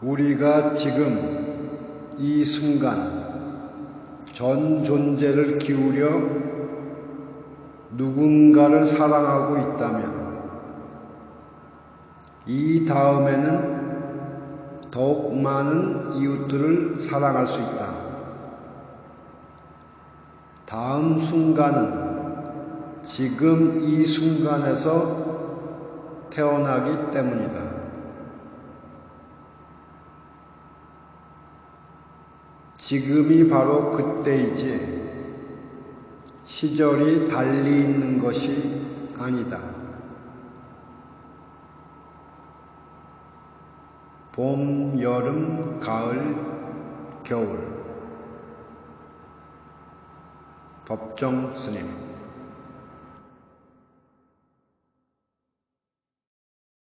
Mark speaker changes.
Speaker 1: 우리가 지금 이 순간 전 존재를 기울여 누군가를 사랑하고 있다면 이 다음에는 더욱 많은 이웃들을 사랑할 수 있다. 다음 순간은 지금 이 순간에서 태어나기 때문이다. 지금이 바로 그때이지 시절이 달리 있는 것이 아니다. 봄, 여름, 가을, 겨울. 법정 스님